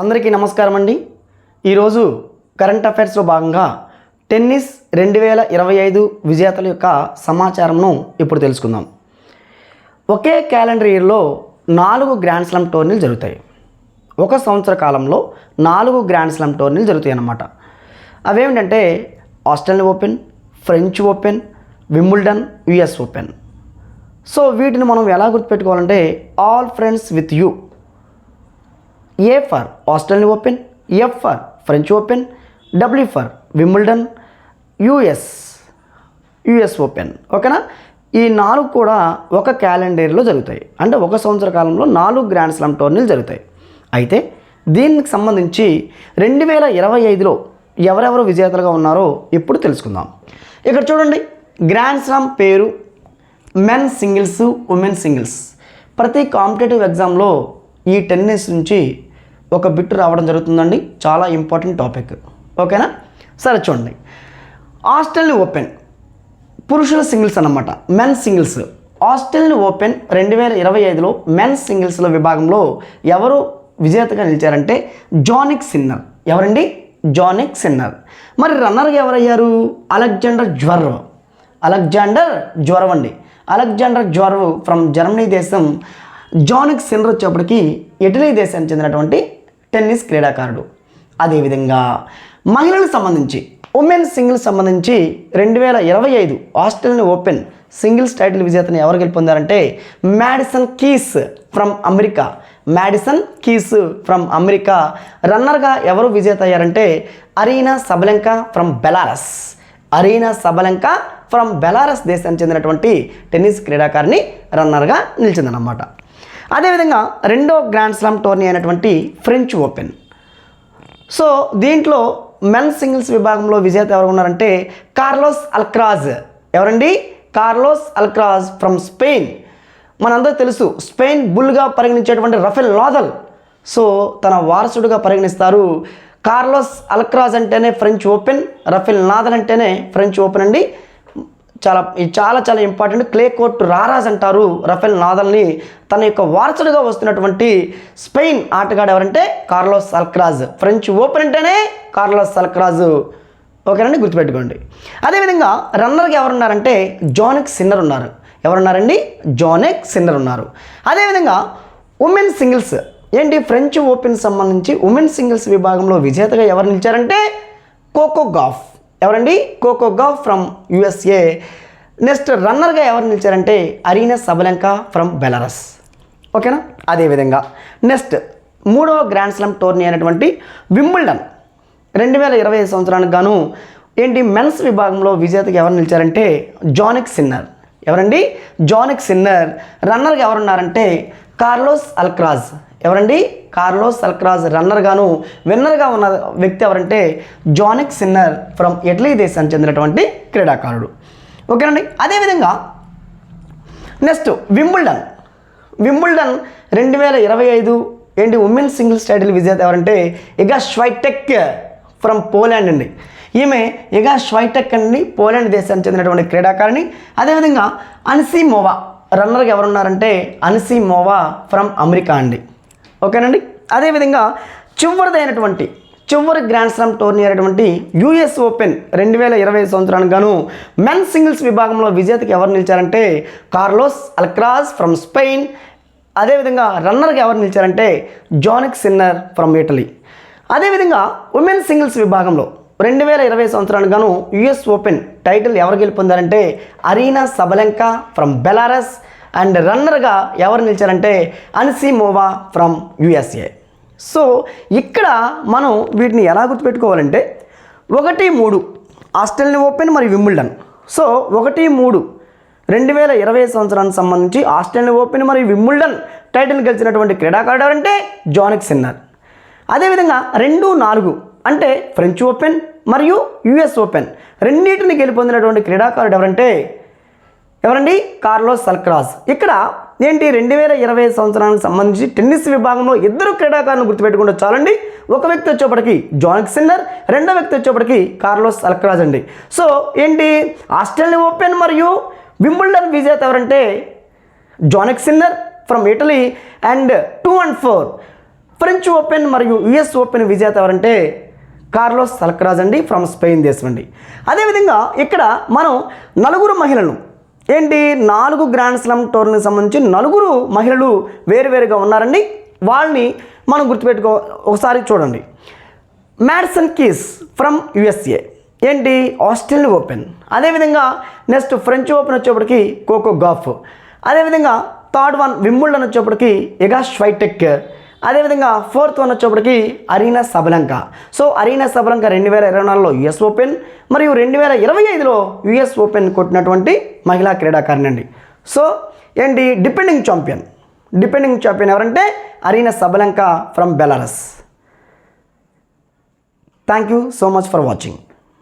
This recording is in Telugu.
అందరికీ నమస్కారం అండి. ఈరోజు కరెంట్ అఫైర్స్లో భాగంగా టెన్నిస్ రెండు వేల ఇరవై ఐదు విజేతల యొక్క సమాచారంను ఇప్పుడు తెలుసుకుందాం. ఒకే క్యాలెండర్ ఇయర్లో నాలుగు గ్రాండ్ స్లామ్ టోర్నీలు జరుగుతాయి. ఒక సంవత్సర కాలంలో నాలుగు గ్రాండ్ స్లామ్ టోర్నీలు జరుగుతాయి అన్నమాట అవేమిటంటే Australian Open French Open Wimbledon US Open. So వీటిని మనం ఎలా గుర్తుపెట్టుకోవాలంటే all friends with you A for Australian Open F for French Open W for Wimbledon US US Open ఓకేనా ఈ నాలుగు కూడా ఒక క్యాలెండర్లో జరుగుతాయి. అంటే ఒక సంవత్సర కాలంలో నాలుగు గ్రాండ్ స్లామ్ టోర్నీలు జరుగుతాయి. అయితే దీనికి సంబంధించి రెండు వేల ఇరవై ఐదులో ఎవరెవరు విజేతలుగా ఉన్నారో ఇప్పుడు తెలుసుకుందాం. ఇక్కడ చూడండి గ్రాండ్ స్లామ్ పేరు మెన్ సింగిల్స్ ఉమెన్ సింగిల్స్ ప్రతి కాంపిటేటివ్ ఎగ్జామ్లో ఈ టెన్నిస్ నుంచి ఒక బిట్ రావడం జరుగుతుందండి. చాలా ఇంపార్టెంట్ టాపిక్. ఓకేనా? సరే చూడండి. హాస్టల్ని ఓపెన్. పురుషుల సింగిల్స్ అన్నమాట. Men singles. ఆస్ట్రేలియన్ ఓపెన్ రెండు వేల ఇరవై ఐదులో మెన్ సింగిల్స్ల విభాగంలో ఎవరు విజేతగా నిలిచారంటే జానిక్ సిన్నర్. ఎవరండి? Jannik Sinner. మరి రన్నర్గా ఎవరయ్యారు? Alexander Zverev. అలెగ్జాండర్ జ్వరవ్ అండి. అలెగ్జాండర్ జ్వరవ్ ఫ్రమ్ జర్మనీ దేశం. జానిక్ సిన్నర్ వచ్చేప్పటికి ఇటలీ దేశానికి చెందినటువంటి టెన్నిస్ క్రీడాకారుడు. అదేవిధంగా మహిళలకు సంబంధించి ఉమెన్ సింగిల్స్ సంబంధించి రెండు వేల ఇరవై ఐదు ఆస్ట్రేలియన్ ఓపెన్ సింగిల్స్ టైటిల్ విజేతను ఎవరు గెలుపొందారంటే Madison Keys from America. Madison Keys from America. రన్నర్గా ఎవరు విజేత అయ్యారంటే Aryna Sabalenka from Belarus. Aryna Sabalenka from Belarus దేశానికి చెందినటువంటి టెన్నిస్ క్రీడాకారిణి రన్నర్గా నిలిచిందనమాట అదేవిధంగా రెండో గ్రాండ్ స్లామ్ టోర్నీ అయినటువంటి ఫ్రెంచ్ ఓపెన్ సో దీంట్లో మెన్ సింగిల్స్ విభాగంలో విజేత ఎవరు ఉన్నారంటే కార్లోస్ అల్క్రాజ్. ఎవరండి? కార్లోస్ అల్క్రాజ్ ఫ్రమ్ స్పెయిన్ మనందరూ తెలుసు స్పెయిన్ బుల్గా పరిగణించేటువంటి రఫెల్ నాదల్. సో తన వారసుడుగా పరిగణిస్తారు కార్లోస్ అల్క్రాజ్ అంటేనే ఫ్రెంచ్ ఓపెన్ రఫెల్ నాదల్ అంటేనే ఫ్రెంచ్ ఓపెన్ అండి. చాలా చాలా చాలా ఇంపార్టెంట్ క్లే కోర్ట్ రారాజ్ అంటారు రఫెల్ నాదల్ని. తన యొక్క వారసుడిగా వస్తున్నటువంటి స్పెయిన్ ఆటగాడు ఎవరంటే కార్లోస్ సల్క్రాజ్. ఫ్రెంచ్ ఓపెన్ అంటేనే కార్లోస్ సల్క్రాజ్. ఓకేనండి గుర్తుపెట్టుకోండి. అదేవిధంగా రన్నర్గా ఎవరున్నారంటే జోనిక్ సిన్నర్ ఉన్నారు. ఎవరున్నారండి? జోనిక్ సిన్నర్ ఉన్నారు. అదేవిధంగా ఉమెన్ సింగిల్స్. ఏంటి? ఫ్రెంచ్ ఓపెన్ సంబంధించి ఉమెన్ సింగిల్స్ విభాగంలో విజేతగా ఎవరు నిలిచారంటే కోకో గాఫ్. ఎవరండి? Coco Gauff from USA. Next రన్నర్గా ఎవరు నిలిచారంటే అరీనా సబలంక ఫ్రమ్ బెలరస్. ఓకేనా? అదేవిధంగా నెక్స్ట్ మూడవ గ్రాండ్ స్లామ్ టోర్నీ అయినటువంటి వింబుల్డన్. రెండు వేల ఇరవై ఐదు సంవత్సరానికి గాను ఏంటి మెన్స్ విభాగంలో విజేతగా ఎవరు నిలిచారంటే జానిక్ సిన్నర్. ఎవరండి? Jannik Sinner. రన్నర్గా ఎవరున్నారంటే కార్లోస్ అల్క్రాజ్. ఎవరండి? కార్లోస్ సల్క్రాజ్ రన్నర్ గాను విన్నర్గా ఉన్న వ్యక్తి ఎవరంటే జానిక్ సిన్నర్ ఫ్రమ్ ఇటలీ దేశానికి చెందినటువంటి క్రీడాకారుడు. ఓకేనండి? అదేవిధంగా నెక్స్ట్ వింబుల్డన్. వింబుల్డన్ రెండు వేల ఇరవై ఐదు ఏంటి ఉమెన్ సింగిల్స్ టైటిల్ విజేత ఎవరంటే ఇగా స్వైటెక్ ఫ్రమ్ పోలాండ్ అండి. ఈమె ఇగా స్వైటెక్ అండి పోలాండ్ దేశానికి చెందినటువంటి క్రీడాకారిణి. అదేవిధంగా అన్సీ మోవా. రన్నర్గా ఎవరున్నారంటే అన్సీ మోవా ఫ్రమ్ అమెరికా అండి. ఓకేనండి? అదేవిధంగా చివరిదైనటువంటి చివరి గ్రాండ్ స్లామ్ టోర్నీ అయినటువంటి యూఎస్ ఓపెన్ రెండు వేల ఇరవై సంవత్సరానికి గాను మెన్ సింగిల్స్ విభాగంలో విజేతకి ఎవరు నిలిచారంటే కార్లోస్ అల్క్రాజ్ ఫ్రమ్ స్పెయిన్ అదేవిధంగా రన్నర్గా ఎవరు నిలిచారంటే జానిక్ సిన్నర్ ఫ్రమ్ ఇటలీ అదేవిధంగా ఉమెన్ సింగిల్స్ విభాగంలో రెండు వేల ఇరవై సంవత్సరానికి గాను యుఎస్ ఓపెన్ టైటిల్ ఎవరు గెలుపొందారంటే Aryna Sabalenka from Belarus and రన్నర్గా ఎవరు నిలిచారంటే Anisimova from USA so ఇక్కడ మనం వీటిని ఎలా గుర్తుపెట్టుకోవాలంటే ఒకటి మూడు ఆస్ట్రేలియన్ ఓపెన్ మరియు విమ్ముల్డన్ సో ఒకటి మూడు రెండు వేల ఇరవై సంవత్సరానికి సంబంధించి ఆస్ట్రేలియన్ ఓపెన్ మరియు విమ్ముల్డన్ టైటిల్ గెలిచినటువంటి క్రీడాకారుడు ఎవరంటే జానిక్ సిన్నర్. అదేవిధంగా రెండు నాలుగు అంటే ఫ్రెంచ్ ఓపెన్ మరియు యుఎస్ ఓపెన్. రెండింటిని గెలుపొందినటువంటి క్రీడాకారుడు ఎవరంటే ఎవరండి? కార్లోస్ సల్క్రాజ్ ఇక్కడ ఏంటి? రెండు వేల ఇరవై సంవత్సరానికి సంబంధించి టెన్నిస్ విభాగంలో ఇద్దరు క్రీడాకారులను గుర్తుపెట్టుకుంటే చాలండి. ఒక వ్యక్తి వచ్చేప్పటికి జానక్ సిన్నర్ రెండో వ్యక్తి వచ్చేప్పటికి కార్లోస్ అల్క్రాజ్ అండి. సో ఏంటి? ఆస్ట్రేలియన్ ఓపెన్ మరియు వింబుల్డన్ విజేత ఎవరంటే Jannik Sinner from Italy and two and four. French Open మరియు యుఎస్ ఓపెన్ విజేత ఎవరంటే కార్లోస్ సల్క్రాజ్ అండి ఫ్రమ్ స్పెయిన్ దేశం అండి. అదేవిధంగా ఇక్కడ మనం నలుగురు మహిళలను ఏంటి? నాలుగు గ్రాండ్ స్లమ్ టోర్నీకి సంబంధించి నలుగురు మహిళలు వేరువేరుగా ఉన్నారండి. వాళ్ళని మనం గుర్తుపెట్టుకో ఒకసారి చూడండి. మ్యాడ్సన్ కీస్ ఫ్రమ్ యుఎస్ఏ ఏంటి? ఆస్ట్రేలియన్ ఓపెన్ అదేవిధంగా నెక్స్ట్ ఫ్రెంచ్ ఓపెన్ వచ్చేప్పటికి కోకో గాఫ్ అదేవిధంగా థర్డ్ వన్ విమ్ముళ్ళన్ వచ్చేప్పటికి ఎగా స్వైటెక్ అదేవిధంగా ఫోర్త్ వన్ వచ్చేప్పటికి Aryna Sabalenka. So Aryna Sabalenka రెండు వేల ఇరవై నాలుగులో యుఎస్ ఓపెన్ మరియు రెండు వేల ఇరవై ఐదులో యుఎస్ ఓపెన్ కొట్టినటువంటి మహిళా క్రీడాకారిణి అండి సో ఏంటి? Defending champion. డిపెండింగ్ ఛాంపియన్ ఎవరంటే Aryna Sabalenka from Belarus. Thank you so much for watching.